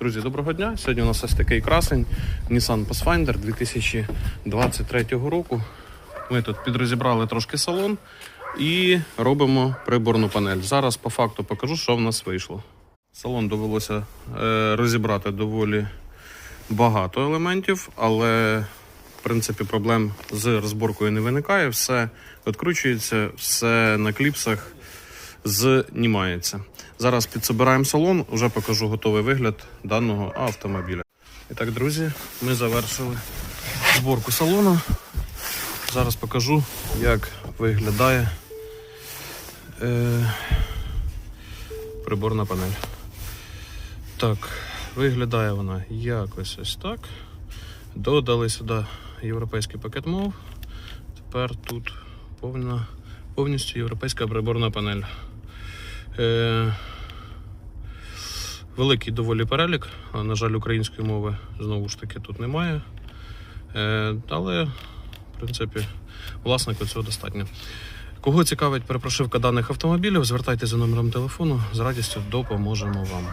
Друзі, доброго дня. Сьогодні у нас ось такий красень Nissan Pathfinder 2023 року. Ми тут підрозібрали трошки салон і робимо приборну панель. Зараз по факту покажу, що в нас вийшло. Салон довелося е, розібрати доволі багато елементів, але в принципі проблем з розборкою не виникає. Все відкручується, все на кліпсах знімається. Зараз підсобираємо салон, вже покажу готовий вигляд даного автомобіля. І так, друзі, ми завершили зборку салону. Зараз покажу, як виглядає е, приборна панель. Так, виглядає вона якось ось так. Додали сюди європейський пакет мов. Тепер тут повна, повністю європейська приборна панель. Е, великий доволі перелік, на жаль, української мови знову ж таки тут немає. Е, але, в принципі, власнику цього достатньо. Кого цікавить перепрошивка даних автомобілів, звертайтеся за номером телефону, з радістю допоможемо вам.